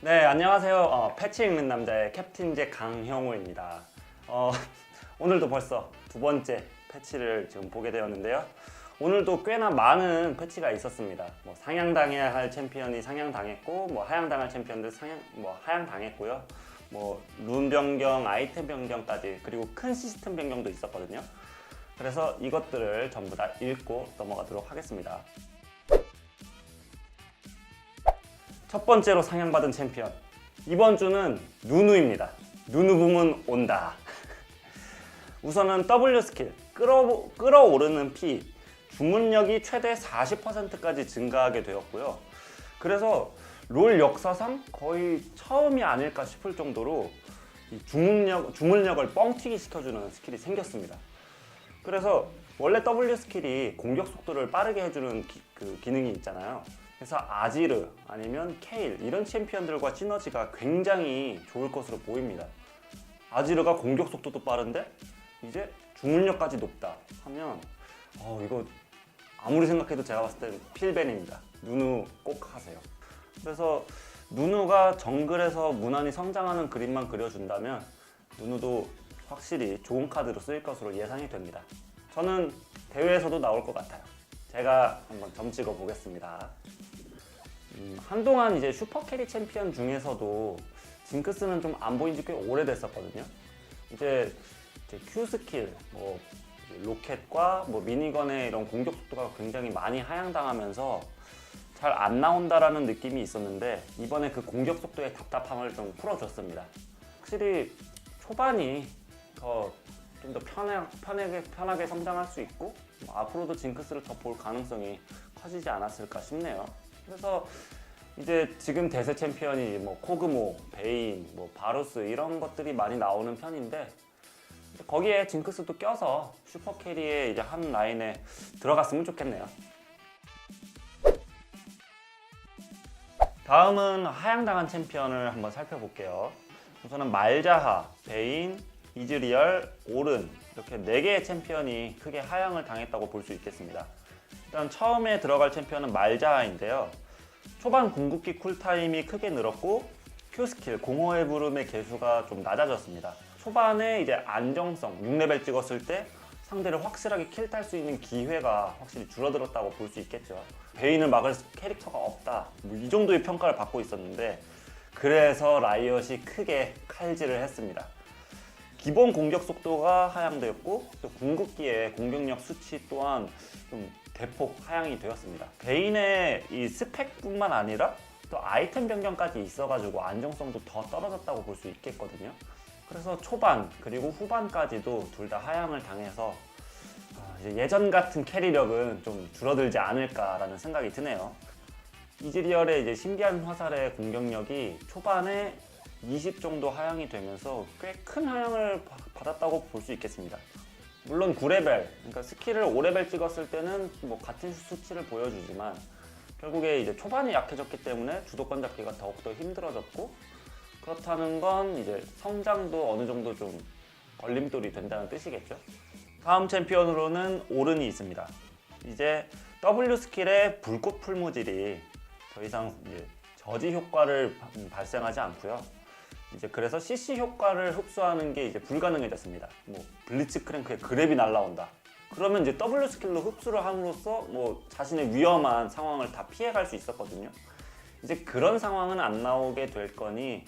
네, 안녕하세요. 어, 패치 읽는 남자의 캡틴제 강형우입니다. 어, 오늘도 벌써 두 번째 패치를 지금 보게 되었는데요. 오늘도 꽤나 많은 패치가 있었습니다. 뭐 상향당해야 할 챔피언이 상향당했고, 뭐 하향당할 챔피언들 상향, 뭐 하향당했고요. 뭐 룬 변경, 아이템 변경까지 그리고 큰 시스템 변경도 있었거든요. 그래서 이것들을 전부 다 읽고 넘어가도록 하겠습니다. 첫 번째로 상향받은 챔피언 이번 주는 누누입니다. 누누 부문 온다. 우선은 W 스킬 끌어 끌어오르는 피 주문력이 최대 40%까지 증가하게 되었고요. 그래서 롤 역사상 거의 처음이 아닐까 싶을 정도로 이 주문력 주문력을 뻥튀기 시켜주는 스킬이 생겼습니다. 그래서 원래 W 스킬이 공격 속도를 빠르게 해주는 기, 그 기능이 있잖아요. 그래서 아지르 아니면 케일 이런 챔피언들과 시너지가 굉장히 좋을 것으로 보입니다. 아지르가 공격 속도도 빠른데 이제 주문력까지 높다 하면 어 이거 아무리 생각해도 제가 봤을 때 필벤입니다. 누누 꼭 하세요. 그래서 누누가 정글에서 무난히 성장하는 그림만 그려준다면 누누도 확실히 좋은 카드로 쓰일 것으로 예상이 됩니다. 저는 대회에서도 나올 것 같아요. 제가 한번 점 찍어 보겠습니다. 음, 한동안 이제 슈퍼 캐리 챔피언 중에서도 징크스는 좀 안 보인 지 꽤 오래됐었거든요. 이제, 이제 Q 스킬, 뭐 로켓과 뭐 미니건의 이런 공격 속도가 굉장히 많이 하향당하면서 잘 안 나온다라는 느낌이 있었는데 이번에 그 공격 속도의 답답함을 좀 풀어줬습니다. 확실히 초반이 더 좀 더 편하게, 편하게 성장할 수 있고 뭐 앞으로도 징크스를 더 볼 가능성이 커지지 않았을까 싶네요. 그래서 이제 지금 대세 챔피언이 뭐 코그모, 베인, 뭐 바루스 이런 것들이 많이 나오는 편인데 거기에 징크스도 껴서 슈퍼 캐리의 이제 한 라인에 들어갔으면 좋겠네요. 다음은 하향당한 챔피언을 한번 살펴볼게요. 우선은 말자하, 베인, 이즈리얼, 오른 이렇게 네 개의 챔피언이 크게 하향을 당했다고 볼 수 있겠습니다. 일단 처음에 들어갈 챔피언은 말자하인데요. 초반 궁극기 쿨타임이 크게 늘었고 Q 스킬 공허의 부름의 개수가 좀 낮아졌습니다. 초반에 이제 안정성 6레벨 찍었을 때 상대를 확실하게 킬딸수 있는 기회가 확실히 줄어들었다고 볼 수 있겠죠. 베인을 막을 캐릭터가 없다. 뭐 이 정도의 평가를 받고 있었는데 그래서 라이엇이 크게 칼질을 했습니다. 기본 공격 속도가 하향되었고 또 궁극기의 공격력 수치 또한 좀 대폭 하향이 되었습니다. 베인의 이 스펙뿐만 아니라 또 아이템 변경까지 있어가지고 안정성도 더 떨어졌다고 볼 수 있겠거든요. 그래서 초반 그리고 후반까지도 둘 다 하향을 당해서 아, 예전 같은 캐리력은 좀 줄어들지 않을까라는 생각이 드네요. 이즈리얼의 이제 신비한 화살의 공격력이 초반에 20 정도 하향이 되면서 꽤 큰 하향을 바- 받았다고 볼 수 있겠습니다. 물론 9레벨, 그러니까 스킬을 5레벨 찍었을 때는 뭐 같은 수치를 보여주지만 결국에 이제 초반이 약해졌기 때문에 주도권 잡기가 더욱더 힘들어졌고 그렇다는 건 이제 성장도 어느 정도 좀 걸림돌이 된다는 뜻이겠죠. 다음 챔피언으로는 오른이 있습니다. 이제 W 스킬의 불꽃 풀무질이 더 이상 이제 저지 효과를 바- 음, 발생하지 않고요. 이제 그래서 CC 효과를 흡수하는 게 이제 불가능해졌습니다. 뭐 블리츠 크랭크의 그랩이 날라온다. 그러면 이제 W 스킬로 흡수를 함으로써 뭐 자신의 위험한 상황을 다 피해갈 수 있었거든요. 이제 그런 상황은 안 나오게 될 거니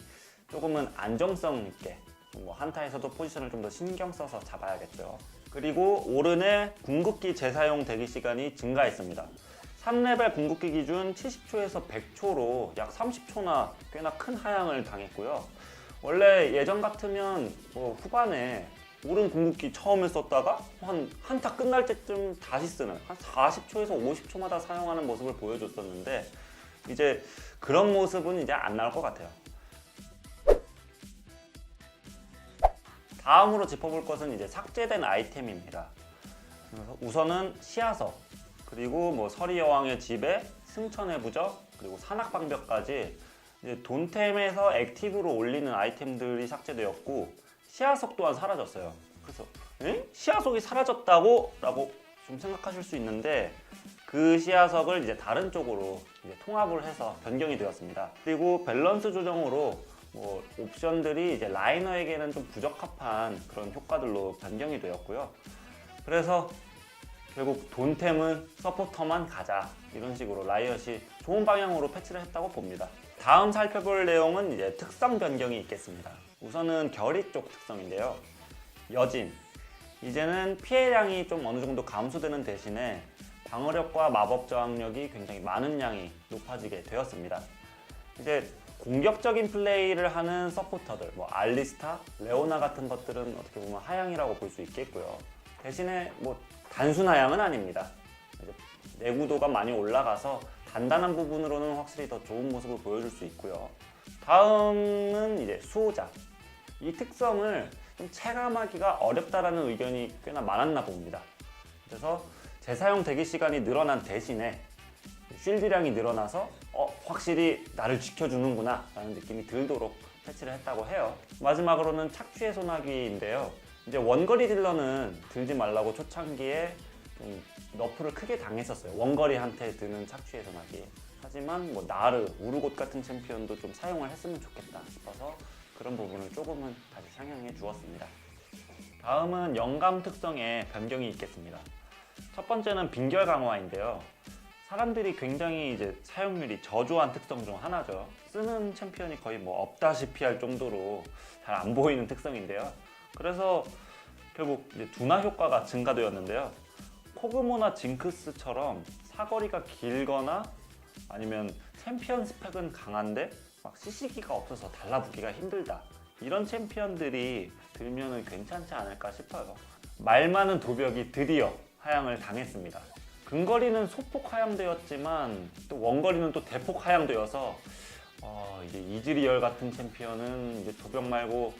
조금은 안정성 있게 뭐 한타에서도 포지션을 좀 더 신경 써서 잡아야겠죠. 그리고 오른의 궁극기 재사용 대기 시간이 증가했습니다. 3레벨 궁극기 기준 70초에서 100초로 약 30초나 꽤나 큰 하향을 당했고요. 원래 예전 같으면 뭐 후반에 오른 궁극기 처음에 썼다가 한 한타 끝날 때쯤 다시 쓰는 한 40초에서 50초마다 사용하는 모습을 보여줬었는데 이제 그런 모습은 이제 안 나올 것 같아요. 다음으로 짚어볼 것은 이제 삭제된 아이템입니다. 우선은 시야석, 그리고 뭐 서리 여왕의 집에 승천의 부적, 그리고 산악 방벽까지 돈템에서 액티브로 올리는 아이템들이 삭제되었고 시야석 또한 사라졌어요. 그래서 에? 시야석이 사라졌다고? 라고 좀 생각하실 수 있는데 그 시야석을 이제 다른 쪽으로 이제 통합을 해서 변경이 되었습니다. 그리고 밸런스 조정으로 뭐 옵션들이 이제 라이너에게는 좀 부적합한 그런 효과들로 변경이 되었고요. 그래서 결국 돈템은 서포터만 가자 이런 식으로 라이엇이 좋은 방향으로 패치를 했다고 봅니다. 다음 살펴볼 내용은 이제 특성 변경이 있겠습니다. 우선은 결이 쪽 특성인데요. 여진 이제는 피해량이 좀 어느 정도 감소되는 대신에 방어력과 마법 저항력이 굉장히 많은 양이 높아지게 되었습니다. 이제 공격적인 플레이를 하는 서포터들, 뭐 알리스타, 레오나 같은 것들은 어떻게 보면 하향이라고 볼 수 있겠고요. 대신에 뭐 단순 하향은 아닙니다. 내구도가 많이 올라가서 단단한 부분으로는 확실히 더 좋은 모습을 보여줄 수 있고요. 다음은 이제 수호자. 이 특성을 좀 체감하기가 어렵다라는 의견이 꽤나 많았나 봅니다. 그래서 재사용 대기 시간이 늘어난 대신에 쉴드량이 늘어나서 어, 확실히 나를 지켜주는구나 라는 느낌이 들도록 패치를 했다고 해요. 마지막으로는 착취의 소나기인데요. 이제 원거리 딜러는 들지 말라고 초창기에 좀 너프를 크게 당했었어요. 원거리한테 드는 착취의 소나기. 하지만 뭐 나르, 우르곳 같은 챔피언도 좀 사용을 했으면 좋겠다 싶어서 그런 부분을 조금은 다시 상향해 주었습니다. 다음은 영감 특성에 변경이 있겠습니다. 첫 번째는 빈결 강화인데요. 사람들이 굉장히 이제 사용률이 저조한 특성 중 하나죠. 쓰는 챔피언이 거의 뭐 없다시피 할 정도로 잘 안 보이는 특성인데요. 그래서 결국 이제 둔화 효과가 증가되었는데요. 코그모나 징크스처럼 사거리가 길거나 아니면 챔피언 스펙은 강한데 막 CC기가 없어서 달라붙기가 힘들다. 이런 챔피언들이 들면은 괜찮지 않을까 싶어요. 말 많은 도벽이 드디어 하향을 당했습니다. 근거리는 소폭 하향되었지만 또 원거리는 또 대폭 하향되어서 어, 이제 이즈리얼 같은 챔피언은 이제 도벽 말고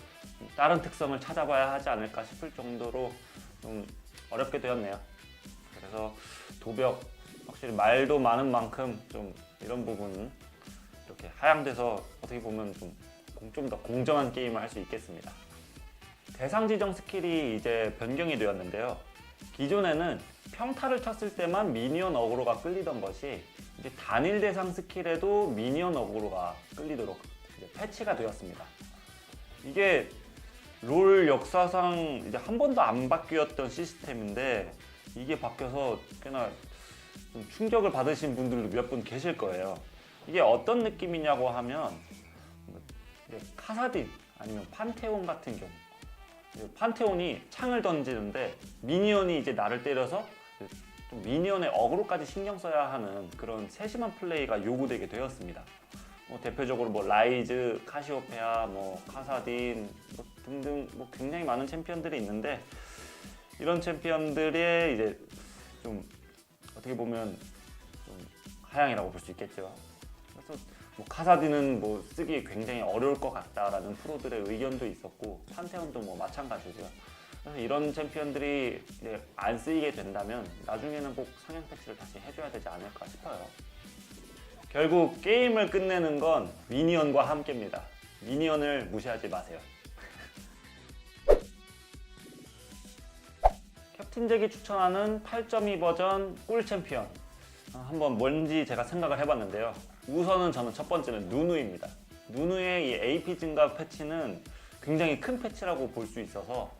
다른 특성을 찾아봐야 하지 않을까 싶을 정도로 좀 어렵게 되었네요. 그래서 도벽 확실히 말도 많은 만큼 좀 이런 부분은 이렇게 하향돼서 어떻게 보면 좀좀더 공정한 게임을 할 수 있겠습니다. 대상 지정 스킬이 이제 변경이 되었는데요. 기존에는 평타를 쳤을 때만 미니언 어그로가 끌리던 것이 이제 단일 대상 스킬에도 미니언 어그로가 끌리도록 패치가 되었습니다. 이게 롤 역사상 이제 한 번도 안 바뀌었던 시스템인데 이게 바뀌어서 꽤나 좀 충격을 받으신 분들도 몇 분 계실 거예요. 이게 어떤 느낌이냐고 하면 이제 카사딘 아니면 판테온 같은 경우 판테온이 창을 던지는데 미니언이 이제 나를 때려서 좀 미니언의 어그로까지 신경 써야 하는 그런 세심한 플레이가 요구되게 되었습니다. 뭐 대표적으로 뭐 라이즈, 카시오페아, 뭐 카사딘 뭐 등등 뭐 굉장히 많은 챔피언들이 있는데 이런 챔피언들의 이제 좀 어떻게 보면 좀 하향이라고 볼 수 있겠죠. 그래서 뭐 카사딘은 뭐 쓰기 굉장히 어려울 것 같다라는 프로들의 의견도 있었고 판테온도 뭐 마찬가지고요. 그래서 이런 챔피언들이 이제 안 쓰이게 된다면 나중에는 꼭 상향 패치를 다시 해줘야 되지 않을까 싶어요. 결국 게임을 끝내는 건 미니언과 함께입니다. 미니언을 무시하지 마세요. 잭이 추천하는 8.2 버전 꿀 챔피언 어, 한번 뭔지 제가 생각을 해봤는데요. 우선은 저는 첫 번째는 누누입니다. 누누의 이 AP 증가 패치는 굉장히 큰 패치라고 볼 수 있어서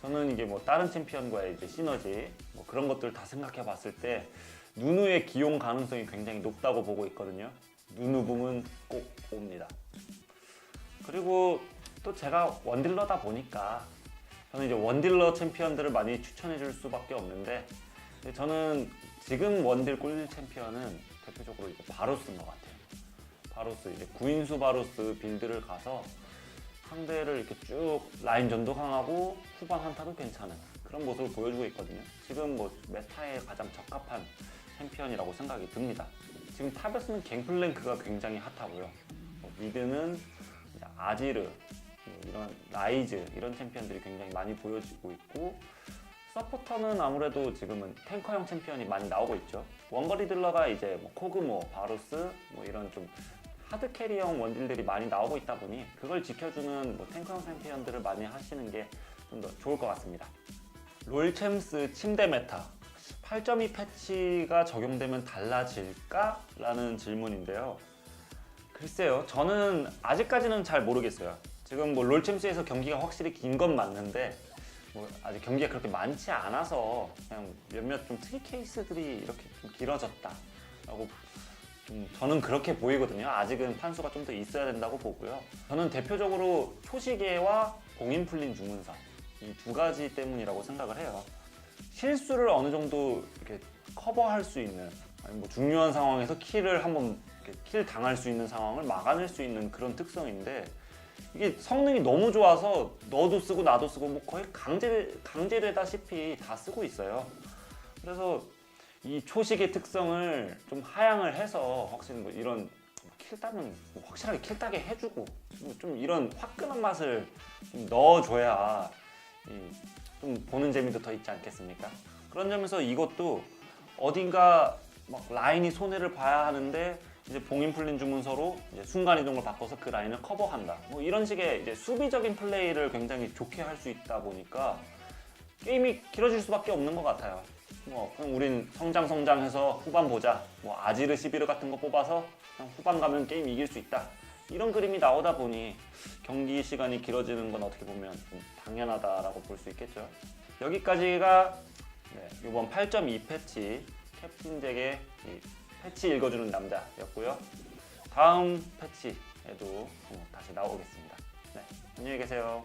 저는 이게 뭐 다른 챔피언과의 이제 시너지 뭐 그런 것들 다 생각해 봤을 때 누누의 기용 가능성이 굉장히 높다고 보고 있거든요. 누누 붐은 꼭 옵니다. 그리고 또 제가 원딜러다 보니까 저는 이제 원딜러 챔피언들을 많이 추천해 줄 수밖에 없는데 저는 지금 원딜 꿀 챔피언은 대표적으로 이제 바로스인 것 같아요. 바로스 이제 구인수 바로스 빌드를 가서 상대를 이렇게 쭉 라인 전도 강하고 후반 한타도 괜찮은 그런 모습을 보여주고 있거든요. 지금 뭐 메타에 가장 적합한 챔피언이라고 생각이 듭니다. 지금 탑에서는 갱플랭크가 굉장히 핫하고요. 뭐 미드는 아지르, 뭐 이런 라이즈 이런 챔피언들이 굉장히 많이 보여지고 있고 서포터는 아무래도 지금은 탱커형 챔피언이 많이 나오고 있죠. 원거리 딜러가 이제 뭐 코그모, 바루스 뭐 이런 좀 하드 캐리형 원딜들이 많이 나오고 있다 보니 그걸 지켜주는 뭐 탱커형 챔피언들을 많이 하시는 게 좀 더 좋을 것 같습니다. 롤챔스 침대 메타 8.2 패치가 적용되면 달라질까 라는 질문인데요. 글쎄요, 저는 아직까지는 잘 모르겠어요. 지금 뭐 롤챔스에서 경기가 확실히 긴 건 맞는데 뭐 아직 경기가 그렇게 많지 않아서 그냥 몇몇 좀 특이 케이스들이 이렇게 좀 길어졌다라고 좀 저는 그렇게 보이거든요. 아직은 판수가 좀 더 있어야 된다고 보고요. 저는 대표적으로 초시계와 봉인 풀린 주문서 이두 가지 때문이라고 생각을 해요. 실수를 어느 정도 이렇게 커버할 수 있는 아니 뭐 중요한 상황에서 킬을 한번 킬 당할 수 있는 상황을 막아낼 수 있는 그런 특성인데 이게 성능이 너무 좋아서 너도 쓰고 나도 쓰고 뭐 거의 강제 강제되다시피 다 쓰고 있어요. 그래서 이 초식의 특성을 좀 하향을 해서 확실히 뭐 이런 킬 따면 뭐 확실하게 킬 따게 해주고 뭐 좀 이런 화끈한 맛을 좀 넣어줘야 이좀 보는 재미도 더 있지 않겠습니까? 그런 점에서 이것도 어딘가 막 라인이 손해를 봐야 하는데 이제 봉인 풀린 주문서로 이제 순간 이동을 바꿔서 그 라인을 커버한다. 뭐 이런 식의 이제 수비적인 플레이를 굉장히 좋게 할 수 있다 보니까 게임이 길어질 수밖에 없는 것 같아요. 뭐 그냥 우린 성장 성장해서 후반 보자. 뭐 아지르 시비르 같은 거 뽑아서 그냥 후반 가면 게임 이길 수 있다. 이런 그림이 나오다 보니 경기 시간이 길어지는 건 어떻게 보면 좀 당연하다라고 볼 수 있겠죠. 여기까지가 네, 이번 8.2 패치 캡틴 이 패치 읽어주는 남자였고요. 다음 패치에도 어, 다시 나오겠습니다. 네, 안녕히 계세요.